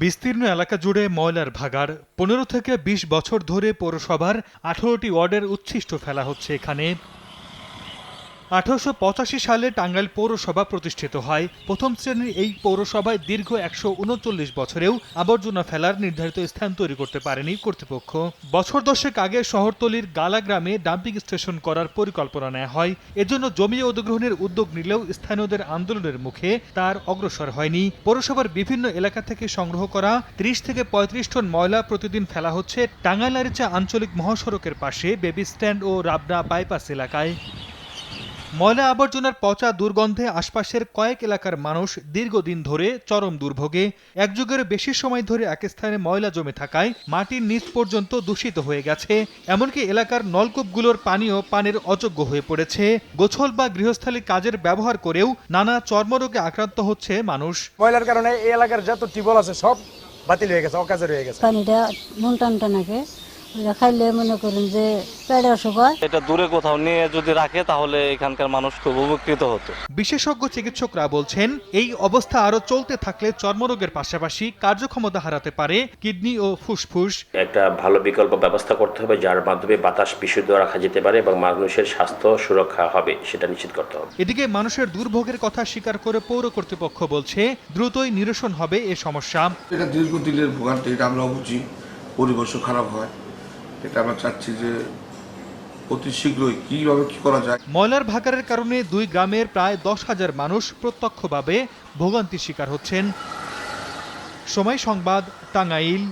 বিস্তীর্ণ এলাকা জুড়ে ময়লার ভাগাড়। পনেরো থেকে ২০ বছর ধরে পৌরসভার আঠারোটি ওয়ার্ডের উচ্ছিষ্ট ফেলা হচ্ছে এখানে। আঠারোশো পঁচাশি সালে টাঙ্গাইল পৌরসভা প্রতিষ্ঠিত হয়। প্রথম শ্রেণির এই পৌরসভায় দীর্ঘ একশো উনচল্লিশ বছরেও আবর্জনা ফেলার নির্ধারিত স্থান তৈরি করতে পারেনি কর্তৃপক্ষ। বছর দশেক আগে শহরতলির গালা গ্রামে ডাম্পিং স্টেশন করার পরিকল্পনা নেওয়া হয়। এজন্য জমি অধিগ্রহণের উদ্যোগ নিলেও স্থানীয়দের আন্দোলনের মুখে তার অগ্রসর হয়নি। পৌরসভার বিভিন্ন এলাকা থেকে সংগ্রহ করা ত্রিশ থেকে পঁয়ত্রিশ টন ময়লা প্রতিদিন ফেলা হচ্ছে টাঙ্গাইলারিচা আঞ্চলিক মহাসড়কের পাশে বেবি স্ট্যান্ড ও রাবনা বাইপাস এলাকায়। ময়লা আবর্জনার পচা দুর্গন্ধে আশপাশের কয়েক এলাকার মানুষ দীর্ঘদিন ধরে চরম দুর্ভোগে এক যুগের বেশি সময় ধরে এক স্থানে ময়লা জমে থাকায় মাটির নিচ পর্যন্ত দূষিত হয়ে গেছে। এমনকি এলাকার নলকূপগুলোর পানীয় পানির অযোগ্য হয়ে পড়েছে। গোছল বা গৃহস্থালী কাজের ব্যবহার করেও নানা চর্মরোগে আক্রান্ত হচ্ছে মানুষ। ময়লার কারণে এই এলাকার যত টিউবওয়েল আছে সব বাতিল হয়ে গেছে অকাজের হয়ে গেছে। পানিটা মন টান টানাকে খাইলে মনে করুন যে পেটে অসুখ হয়। এটা দূরে কোথাও নিয়ে যদি রাখে তাহলে এখানকার মানুষ খুব উপকৃত হতো। বিশেষজ্ঞ চিকিৎসকরা বলছেন এই অবস্থা আরও চলতে থাকলে চর্মরোগের পাশাপাশি কার্যক্ষমতা হারাতে পারে কিডনি ও ফুসফুস। একটা ভালো বিকল্প ব্যবস্থা করতে হবে যার মাধ্যমে বাতাস বিশুদ্ধ রাখা যেতে পারে এবং মানুষের স্বাস্থ্য সুরক্ষা হবে সেটা নিশ্চিত করতে হবে। এদিকে মানুষের দুর্ভোগের কথা স্বীকার করে পৌর কর্তৃপক্ষ বলছে দ্রুতই নিরসন হবে এ সমস্যা। এটা দীর্ঘদিনের ভোগান্তি এটা আমরা বুঝি। পরিবেশও খারাপ হয়। এটা আমরা চাচ্ছি যে অতি শীঘ্রই কীভাবে কী করা যায়। ময়লার ভাগাড়ের কারণে দুই গ্রামের প্রায় দশ হাজার মানুষ প্রত্যক্ষভাবে ভোগান্তির শিকার হচ্ছেন। সময় সংবাদ, টাঙ্গাইল।